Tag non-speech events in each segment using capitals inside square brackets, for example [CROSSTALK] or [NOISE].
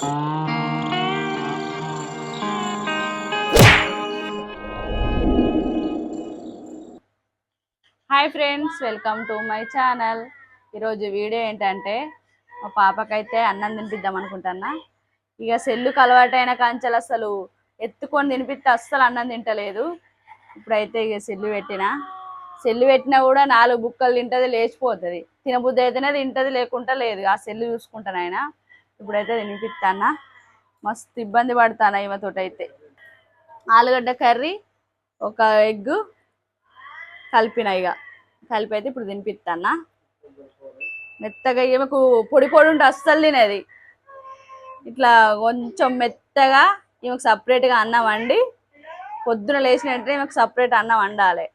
Hi friends welcome to my channel. ఈరోజు video ఏంటంటే మా పాపకైతే అన్నం తినిపిద్దాం అనుకుంటున్నా. ఇక సెల్లుకు అలవాటైన కాంచెలు అసలు ఎత్తుకొని తినిపిస్తే అస్సలు అన్నం తింటలేదు. ఇప్పుడైతే ఇక సెల్లు పెట్టిన. సెల్లు పెట్టినా కూడా నాలుగు బుక్కలు తింటది లేచిపోతుంది. తినబుద్ధి అయితేనే తింటది లేకుండా లేదు. ఆ సెల్లు చూసుకుంటాను ఆయన. ఇప్పుడైతే తినిపిస్తానా. మస్తు ఇబ్బంది పడతానా ఈమెతోటి అయితే ఆలుగడ్డ కర్రీ ఒక ఎగ్ కలిపిన ఇక కలిపి అయితే ఇప్పుడు తినిపిస్తానా. మెత్తగా ఈమెకు పొడి పొడి ఉంటే అస్సలు తినేది. ఇట్లా కొంచెం మెత్తగా ఈమెకు సపరేట్గా అన్నం వండి పొద్దున లేచిన వెంటనే ఈమెకు సపరేట్ అన్నం వండాలి.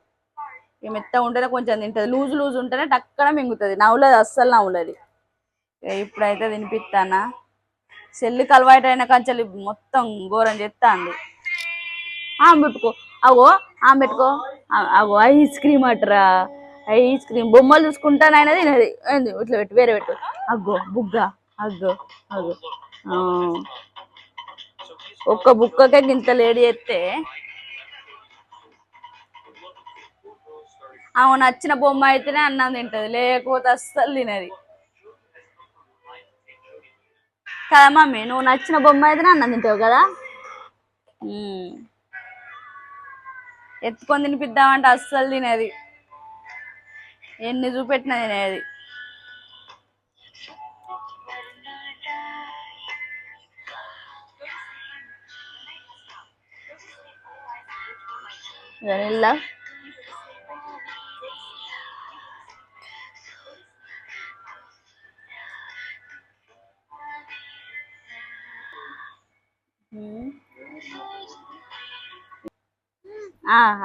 ఈ మెత్తగా ఉంటేనే కొంచెం తింటుంది. లూజు లూజు ఉంటేనే టక్కన మింగుతుంది. నవ్వులేదు అస్సలు నవ్వులేదు. ఇప్పుడైతే తినిపిస్తానా సెల్లుకి అలవాటు అయిన కంచెలు మొత్తం ఘోరం చెప్తాంది ఆమె పెట్టుకో. అగో ఆమె పెట్టుకో. అగో ఐస్ క్రీమ్ అట్రా? Ice cream. బొమ్మలు చూసుకుంటానైనా తినది. ఏంది ఇట్లా పెట్టు వేరే పెట్టు. అగ్గో బుగ్గ. అగ్గో అగ్గో. ఆ. ఒక్క బుక్కకే గింత లేడి చేస్తే ఆమె నచ్చిన బొమ్మ అయితేనే అన్నం తింటది. లేకపోతే అస్సలు తినది. కదా మమ్మీ? నువ్వు నచ్చిన బొమ్మ అయితేనే అన్నం తింటావు కదా. ఎత్తుకొని తినిపిద్దామంటే అస్సలు తినేది. ఎన్ని చూపెట్టినా తినేది. వెనిల్లా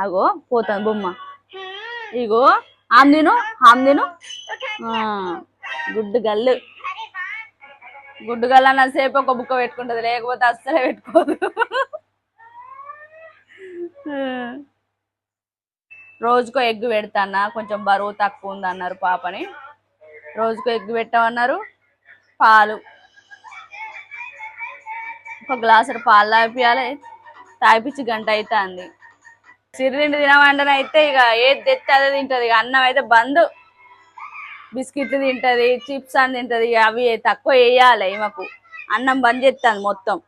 అగో పోతాను బొమ్మ. ఇగో ఆమ్దిను ఆమ్దిను. గుడ్డు గల్లు. గుడ్డు గల్లు అన్నసేపు ఒక బుక్క పెట్టుకుంటది లేకపోతే అస్సలే పెట్టుకోదు. రోజుకో ఎగ్ పెడతానా కొంచెం బరువు తక్కువ ఉంది అన్నారు పాపని. రోజుకో ఎగ్గు పెట్టమన్నారు పాలు. ఒక గ్లాసు పాలు తాగిపియాలి. తాగిపించి గంట అవుతుంది సిరిండి తినమంటే అయితే ఇక ఏది తెచ్చి అదే తింటది. ఇక అన్నం అయితే బంద్. బిస్కెట్లు తింటది చిప్స్ అని తింటది. ఇక అవి తక్కువ వేయాలి ఈమెకు. అన్నం బంద్ చేస్తుంది మొత్తం.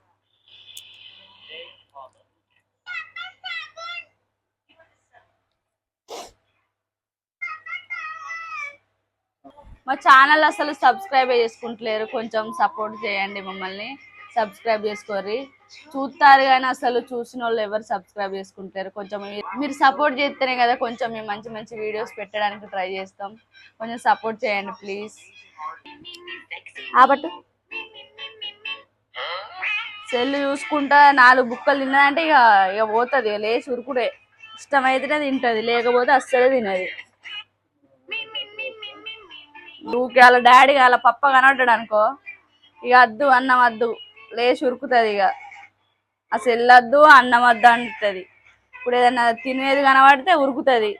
మా ఛానల్ అసలు సబ్స్క్రైబ్ చేసుకుంటలేరు. కొంచెం సపోర్ట్ చేయండి మమ్మల్ని. సబ్స్క్రైబ్ చేసుకోర్రి. చూస్తారు కానీ అసలు చూసిన వాళ్ళు ఎవరు సబ్స్క్రైబ్ చేసుకుంటారు కొంచెం మీరు సపోర్ట్ చేస్తేనే కదా కొంచెం మేము మంచి మంచి వీడియోస్ పెట్టడానికి ట్రై చేస్తాం. కొంచెం సపోర్ట్ చేయండి ప్లీజ్. కాబట్టి సెల్ చూసుకుంటా నాలుగు బుక్కలు తిన్నదంటే ఇక ఇక పోతుంది. ఇక లేచి ఉరుకుడే. ఇష్టమైతేనే తింటది లేకపోతే అస్సలే తినది. ఊకే వాళ్ళ డాడీ వాళ్ళ పప్ప కనబడ్డాడు అనుకో. ఇక అద్దు అన్నం వద్దు లేచి ఉరుకుతుంది ఇక అసలు వెళ్ళొద్దు అన్నం వద్దు అంటుంది. ఇప్పుడు ఏదైనా తినేది కనబడితే ఉరుకుతుంది.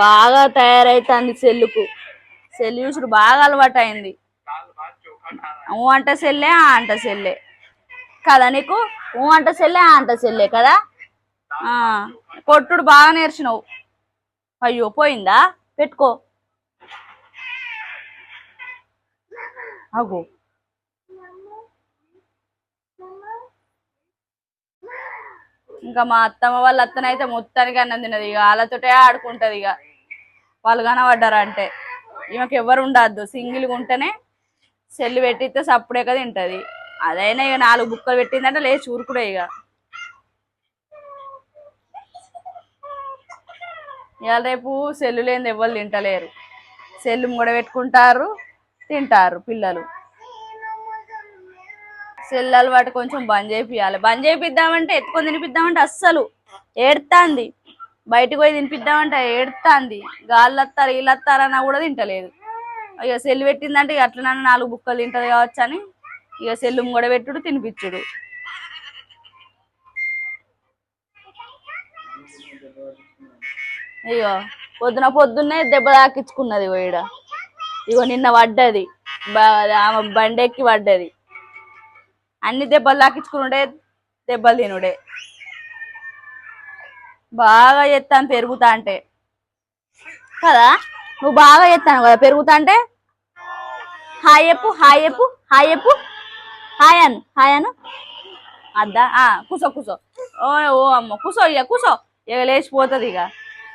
బాగా తయారైతుంది సెల్లుకు. సెల్ చూసుడు బాగా అలవాటు అయింది ఊ అంట సెల్లే ఆ అంట సెల్లే. కదా నీకు? ఊ అంట సెల్లే ఆ అంట సెల్లే కదా? ఆ, కొట్టుడు బాగా నేర్చినావు. అయ్యో పోయిందా? పెట్టుకో. అగో ఇంకా మా అత్తమ్మ వాళ్ళ అత్తనైతే మొత్తానికి అన్నం తినదు ఇక వాళ్ళతోటే ఆడుకుంటది ఇక. వాళ్ళు కనబడ్డారంటే ఈమెకి ఎవరు ఉండద్దు. సింగిల్గా ఉంటేనే సెల్లు పెట్టిస్తే సప్పుడే కదా తింటది. అదైనా ఇక నాలుగు బుక్కలు పెట్టిందంటే లేచి ఊరుకుడే ఇక. ఇవాళ రేపు సెల్లు లేని ఎవరు తింటలేరు. సెల్లు కూడా పెట్టుకుంటారు. తింటారు పిల్లలు. సెల్ అలవాటు కొంచెం బంద్ చేపియాలి బంద్ చేపిద్దామంటే ఎత్తుకొని తినిపిద్దామంటే అస్సలు ఏడుతాంది. బయటకు పోయి తినిపిద్దామంటే ఏడుతాంది. గాళ్ళు వస్తారు వీళ్ళు వస్తారన్నా కూడా తింటలేదు. ఇక సెల్ పెట్టిందంటే ఇక అట్లనన్నా నాలుగు బుక్కలు తింటది కావచ్చు అని ఇక సెల్లు కూడా పెట్టుడు తినిపించుడు అయ్యో పొద్దున పొద్దున్నే దెబ్బ తాకించుకున్నది ఈడ. ఇగో నిన్న పడ్డది. ఆమె బండెక్కి పడ్డది. అన్ని దెబ్బలు తాకించుకునుడే దెబ్బలు తినుడే. బాగా చేస్తాను పెరుగుతా అంటే. కదా? నువ్వు బాగా చేస్తాను కదా పెరుగుతా అంటే? హాయ్ చెప్పు హాయ్ చెప్పు హాయ్ చెప్పు. హాయ్ అను హాయ్ అను. అద్దా ఆ, కూసో కూసో. ఓ ఓ అమ్మ కూసో ఇక కూసో. ఇక లేచిపోతుంది ఇక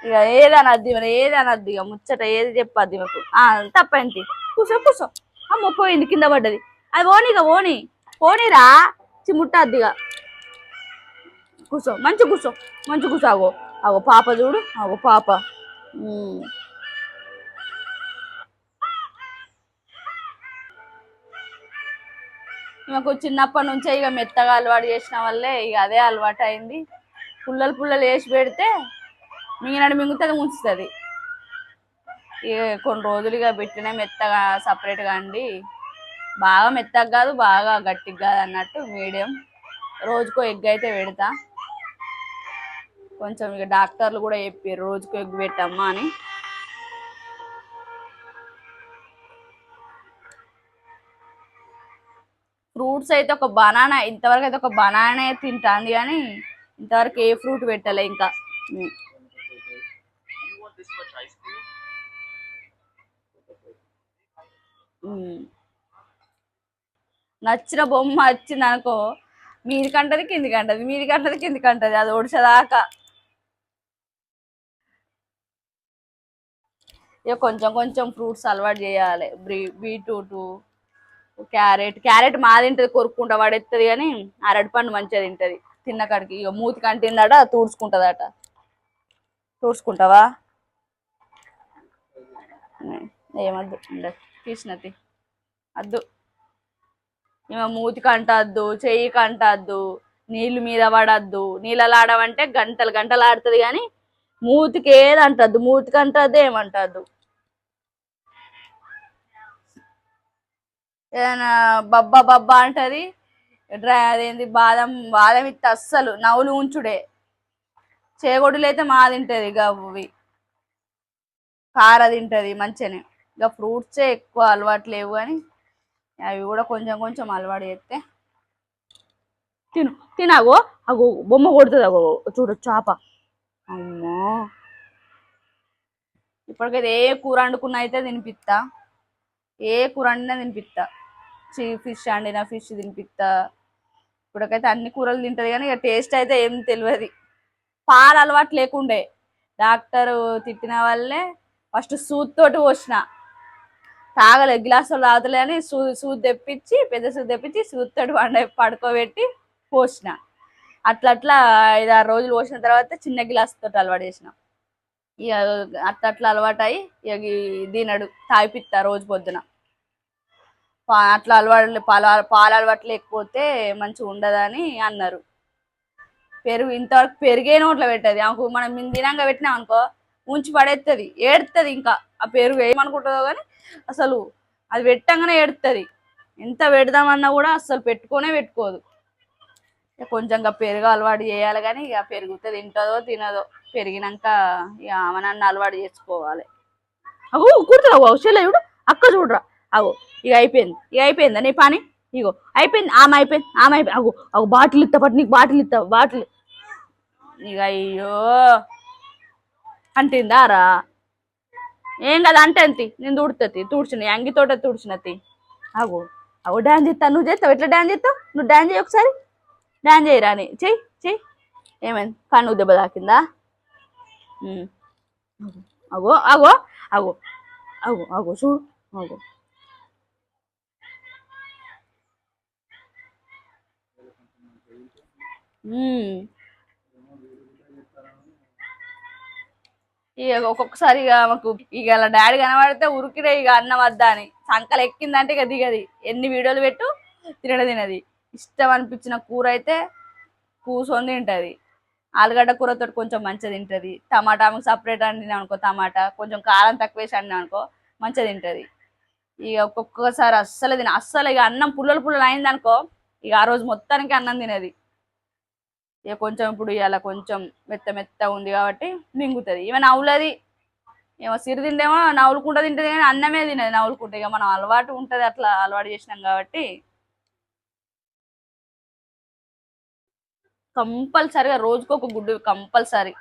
ఇక ఏది అనద్ది మరి ఏది అనద్ది ఇక ముచ్చట ఏది చెప్పద్ది మాకు ఆ, తప్పేంటి? కూసో కూసో. అమ్మ పోయింది కింద పడ్డది. అది ఓని ఇక ఓని పోనీరా. చిముట్టద్ది ఇక. కూసో మంచి కూసో. మంచి కూసో ఆగో. ఆగో పాప చూడు. ఆగో పాప. మాకు చిన్నప్పటి నుంచే ఇక మెత్తగా అలవాటు చేసిన వల్లే ఇక అదే అలవాటు అయింది. పుల్లలు పుల్లలు వేసి పెడితే మింగినట్టు మింగుతుంది ముంచుతుంది. ఇక కొన్ని రోజులుగా పెట్టిన మెత్తగా సపరేట్గా అండి. బాగా మెత్తగా కాదు బాగా గట్టిగా కాదు అన్నట్టు మీడియం రోజుకో ఎగ్ అయితే పెడతా. కొంచెం ఇక డాక్టర్లు కూడా చెప్పారు రోజుకో ఎగ్ పెట్టమ్మా అని. ఫ్రూట్స్ అయితే ఒక బనానా ఇంతవరకు అయితే ఒక బనానా తింటాంది కానీ ఇంతవరకు ఏ ఫ్రూట్ పెట్టలే ఇంకా. నచ్చిన బొమ్మ వచ్చింది అనుకో మీది కంటది కింది కంటది మీది కంటది కింది కంటది అది ఒడిసేదాకా. ఇక కొంచెం కొంచెం ఫ్రూట్స్ అలవాటు చేయాలి. బ్రీ బీట్రూట్ క్యారెట్ క్యారెట్ మా తింటది కొరుక్కుంటా పడేస్తుంది కానీ అరటి పండు మంచిగా తింటది. తిన్న కాడికి ఇక మూతి కంటిందట తూడ్చుకుంటదట. తూడ్చుకుంటావా? ఏమద్దు ఉండదు. తీసినది అద్దు ఈమె మూతికి అంటద్దు చెయ్యికి అంటద్దు నీళ్ళు మీద పడద్దు. నీళ్ళలో ఆడమంటే గంటలు గంటలు ఆడుతుంది కానీ మూతికి ఏది అంటద్దు. మూతికి అంటద్దు. ఏమంటద్దు ఏదైనా బబ్బా బబ్బా అంటది. డ్రై అదేంది? బాదం బాదం ఇత్త అస్సలు. నవ్వులు ఉంచుడే. చేగొడులు అయితే మా తింటది గవ్వి కార తింటది మంచిగానే. ఇక ఫ్రూట్సే ఎక్కువ అలవాటు లేవు కానీ అవి కూడా కొంచెం కొంచెం అలవాటు చేస్తే తిను. తినాగో? అగో బొమ్మ కొడుతుంది అగో. చూడు చేప. అమ్మో. ఇప్పటికైతే ఏ కూర వండుకున్నా అయితే తినిపిస్తా ఏ కూర వండినా తినిపిస్తా చీ ఫిష్ వండినా ఫిష్ తినిపిస్తా ఇప్పటికైతే అన్ని కూరలు తింటది కానీ ఇక టేస్ట్ అయితే ఏం తెలియదు పాలు అలవాటు లేకుండే. డాక్టర్ తిట్టిన వల్లే ఫస్ట్ సూత్ తోటి పోసిన. తాగలే గ్లాసులు తాగుతలే అని సూ సూద్ తెప్పించి పెద్ద సూద్ తెప్పించి సూత్తడు పండ పడుకోబెట్టి పోసిన. అట్లా అట్లా ఐదు ఆరు రోజులు పోసిన తర్వాత చిన్న గ్లాస్ తోటి అలవాటు చేసిన. ఇక అట్లా అట్లా అలవాటు అయ్యి ఇక దీనడు తాగిపిస్తా రోజు పొద్దున. అట్లా అలవాటు పాల పాల అలవాట్లు లేకపోతే మంచిగా ఉండదని అన్నారు. పెరుగు ఇంతవరకు పెరిగే నోట్లో పెట్టదు. ఆమెకు మనం మేము తినంగా పెట్టినాం అనుకో ఉంచి పడేస్తుంది ఏడుతుంది ఇంకా. ఆ పెరుగు ఏమనుకుంటుందో కానీ అసలు అది పెట్టంగానే ఏడుతుంది ఎంత పెడదామన్నా కూడా అసలు పెట్టుకోనే పెట్టుకోదు. ఇక కొంచెంగా పెరుగు అలవాటు చేయాలి కానీ ఇక పెరుగుతే తింటుందో తినదో పెరిగినాక ఇక ఆమెనన్ను అలవాటు చేసుకోవాలి. అగో కుడుతుంది అవసరం చూడు అక్క చూడరా. అగో ఇక అయిపోయింది ఇక అయిపోయిందా నీ పని? ఇగో అయిపోయింది ఆమె అయిపోయింది ఆమె అయిపోయింది. అగో అగో బాటిల్ ఇస్తా పట్టు నీకు బాటిల్ ఇస్తా బాటిల్. ఇక అయ్యో అంటిందారా? ఏం కదా అంటే అంతి. నేను తుడుతుంది తుడిచిన. అంగితోట తుడిచినతి అగో అగో డాన్స్ చేస్తా. నువ్వు చేస్తావు? ఎట్లా డాన్స్ చేస్తావు? నువ్వు డాన్స్ చేయి ఒకసారి. డాన్స్ చేయరా అని చెయ్యి చెయ్యి. ఏమైంది? కన్ను దెబ్బ తాకిందా? అగో అగో అగో అగో అగో చూడు అగో ఉమ్. ఇక ఒక్కొక్కసారి ఇక మాకు ఇక అలా డాడీ కనబడితే ఉరికిడే ఇక అన్నం వద్దా అని. సంకలు ఎక్కిందంటే ఇక దిగది. ఎన్ని వీడియోలు పెట్టు తినడ తినది. ఇష్టం అనిపించిన కూర అయితే కూర్చొని తింటది. ఆలుగడ్డ కూరతో కొంచెం మంచిగా తింటది. టమాటా ఆమెకు సపరేట్ వండినా అనుకో టమాటా కొంచెం కారం తక్కువ వేసి వండినా అనుకో మంచిగా తింటది. ఇక ఒక్కొక్కసారి అస్సలు తిన అస్సలు ఇక అన్నం పుల్లలు పుల్లలు అయిందనుకో ఇక ఆ రోజు మొత్తానికి అన్నం తినది. ఇక కొంచెం ఇప్పుడు ఇవాళ కొంచెం మెత్త మెత్త ఉంది కాబట్టి మింగుతుంది. ఈమె నవ్వులది. ఏమో సిరి తిండేమో నవ్వులుకుంటా తింటది కానీ అన్నమే తినది. నవ్వులుకుంటే ఇక మనం అలవాటు ఉంటుంది అట్లా అలవాటు చేసినాం కాబట్టి. కంపల్సరిగా ఒక గుడ్డు కంపల్సరీ.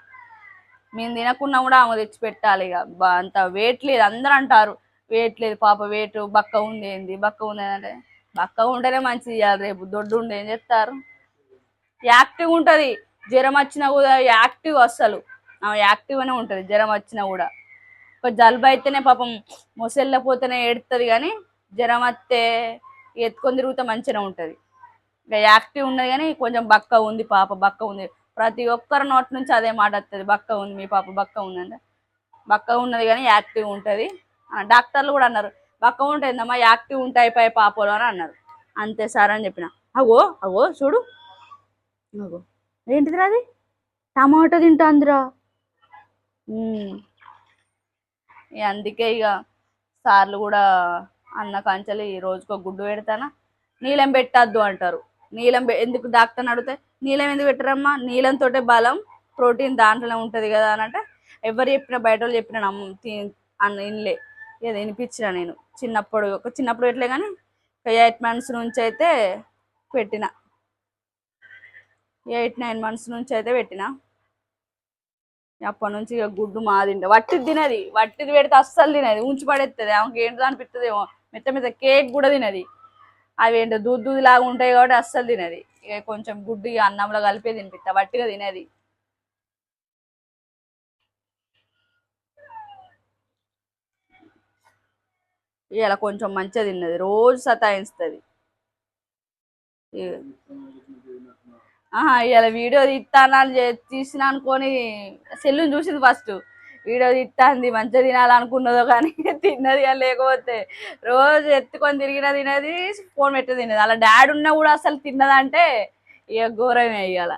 మేము తినకుండా కూడా ఆమె తెచ్చి పెట్టాలి ఇక. అంత వెయిట్ లేదు. అందరూ అంటారు వెయిట్ లేదు. పాప వెయిట్ బక్క ఉంది ఏంది? బక్క ఉంది అంటే బక్క ఉంటేనే మంచిది రేపు. దొడ్డు ఉండి ఏం చెప్తారు యాక్టివ్ ఉంటుంది. జ్వరం వచ్చినా కూడా యాక్టివ్ అసలు యాక్టివ్ యాక్టివ్గానే ఉంటుంది. జ్వరం వచ్చినా కూడా. ఒక జలుబు అయితేనే పాపం మొసెళ్ళపోతేనే ఏడుతుంది కానీ జ్వరం వస్తే ఎత్తుకొని తిరుగుతే మంచిగా ఉంటుంది. ఇంకా యాక్టివ్ ఉన్నది కానీ కొంచెం బక్క ఉంది పాప బక్క ఉంది. ప్రతి ఒక్కరి నోటి నుంచి అదే మాట వస్తుంది బక్క ఉంది మీ పాప బక్క ఉందంటే బక్క ఉన్నది కానీ యాక్టివ్ ఉంటుంది. డాక్టర్లు కూడా అన్నారు బక్క ఉంటుందమ్మా యాక్టివ్ ఉంటాయి పై పాపలు అని అన్నారు. అంతే సార్ అని చెప్పిన. అగో అగో చూడు. నువ్వు ఏంటిదిరా అది టమాటో తింటాందిరా ఉమ్. అందుకే ఇక సార్లు కూడా అన్న కంచెలు ఈ రోజుకో గుడ్డు పెడతానా? నీలం పెట్టద్దు అంటారు. నీలం ఎందుకు డాక్టర్ని అడిగితే నీలం ఎందుకు పెట్టరమ్మా? నీలంతోటే బలం ప్రోటీన్ దాంట్లో ఉంటుంది కదా అని అంటే ఎవరు చెప్పిన బయట వాళ్ళు చెప్పిన నమ్మ తి- అన్న ఇన్లే. ఏదో వినిపించిన నేను. చిన్నప్పుడు ఒక చిన్నప్పుడు పెట్టలే కానీ ఎయిట్ మంత్స్ నుంచి అయితే పెట్టిన. ఎయిట్ నైన్ మంత్స్ నుంచి అయితే పెట్టిన. అప్పటి నుంచి ఇక గుడ్డు మా తింటా. వట్టిది తినది. వట్టిది పెడితే అస్సలు తినది. ఉంచి పడేస్తుంది ఆమెకి ఏంటో అనిపిస్తుందేమో మెత్త మెత్త కేక్ కూడా తినది. అవి ఏంటో దూద్ దూది లాగా ఉంటాయి కాబట్టి అస్సలు తినది. ఇక కొంచెం గుడ్డు ఇక అన్నంలో కలిపే తినిపిస్తా వట్టిగా తినది. ఇలా కొంచెం మంచిగా తిన్నది. రోజు సతాయిస్తుంది ఇలా వీడియో తీస్తానని చే- తీసిన అనుకొని సెల్లుని చూసింది ఫస్ట్. వీడియో తీస్తాంది మంచిగా తినాలనుకున్నదో కానీ [LAUGHS] తిన్నది కానీ లేకపోతే. రోజు ఎత్తుకొని తిరిగిన తినది ఫోన్ పెట్టి తినది అలా డాడీ ఉన్నా కూడా అసలు తిన్నదంటే ఇక ఘోరమే ఇవాళ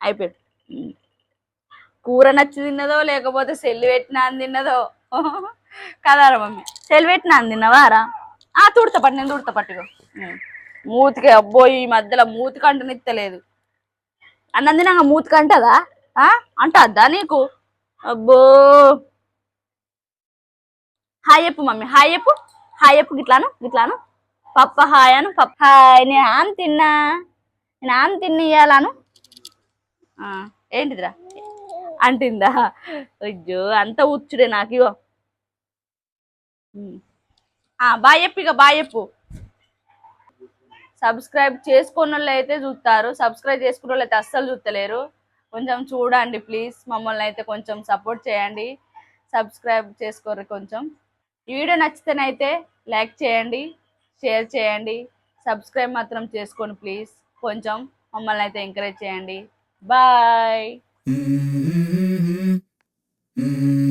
అయిపోయింది. కూర నచ్చి తిన్నదో లేకపోతే సెల్లు పెట్టినా అని తిన్నదో. [LAUGHS] కదారా మమ్మీ. సెల్లు పెట్టినా అని తిన్నవారా ఆ తుడత పట్టు నేను తుడత పట్టుకో. మూతికి అబ్బో ఈ మధ్యలో మూతికి అన్నంది నాకు మూతికి అంటదా ఆ? అంటద్దా నీకు? అబ్బో. హాయ్ చెప్పు మమ్మీ. హాయ్ చెప్పు. హాయ్ చెప్పు. గిట్లాను గిట్లాను. పప్ప హాయ్ అను పప్ప హాయ్. నేను ఆమె తిన్నా. నేను ఆమె తిని ఇయ్యాలను. ఆ, ఏంటిదిరా? అంటిందా? అయ్యో అంత ఉచ్చుడే నాకు ఇగో. ఆ, బాయ్ చెప్పు ఇక బాయ్ చెప్పు. సబ్స్క్రైబ్ చేసుకున్న వాళ్ళు అయితే చూస్తారు సబ్స్క్రైబ్ చేసుకున్న వాళ్ళు అయితే అస్సలు చూస్తలేరు కొంచెం చూడండి ప్లీజ్ మమ్మల్ని అయితే కొంచెం సపోర్ట్ చేయండి సబ్స్క్రైబ్ చేసుకోరు కొంచెం. ఈ వీడియో నచ్చితేనైతే లైక్ చేయండి షేర్ చేయండి సబ్స్క్రైబ్ మాత్రం చేసుకోండి ప్లీజ్. కొంచెం మమ్మల్ని అయితే ఎంకరేజ్ చేయండి. బాయ్. Mm-hmm. mm-hmm. mm-hmm.